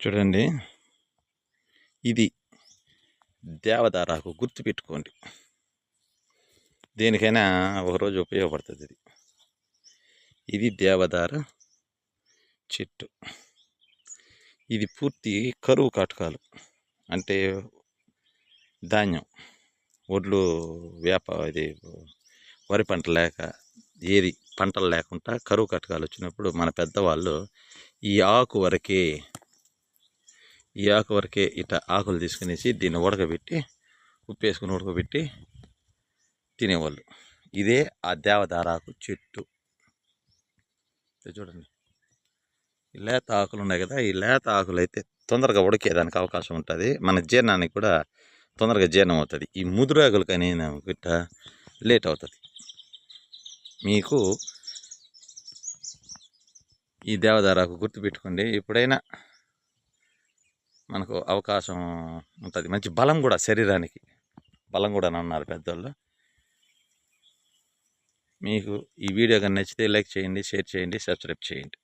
చూడండి. ఇది దేవదారాకు గుర్తుపెట్టుకోండి దేనికైనా ఒకరోజు ఉపయోగపడుతుంది ఇది. ఇది దేవదార చెట్టు. ఇది పూర్తి కరువు కాటకాలు. అంటే ధాన్యం. ఒడ్లు వేప ఇది వరి పంట లేక ఏది పంటలు లేకుండా కరువు కటకాలు వచ్చినప్పుడు మన పెద్దవాళ్ళు ఈ ఆకు వరకే ఈ ఆకు వరకే ఇట ఆకులు తీసుకునేసి దీన్ని ఉడకబెట్టి ఉప్పు వేసుకుని ఉడకబెట్టి తినేవాళ్ళు. ఇదే ఆ దేవదారాకు చెట్టు. చూడండి. ఈ లేత ఆకులు ఉన్నాయి కదా ఈ లేత ఆకులు అయితే తొందరగా ఉడికేదానికి అవకాశం ఉంటుంది. మన జీర్ణానికి కూడా తొందరగా జీర్ణం అవుతుంది. ఈ ముదురాకులు కానీ గిట్ట లేట్ అవుతుంది. మీకు ఈ దేవదారాకు గుర్తుపెట్టుకోండి. ఎప్పుడైనా మనకు అవకాశం ఉంటుంది. మంచి బలం కూడా శరీరానికి. బలం కూడా అన్నారు పెద్దోళ్ళు. మీకు ఈ వీడియో కానీ నచ్చితే లైక్ చేయండి షేర్ చేయండి సబ్స్క్రైబ్ చేయండి.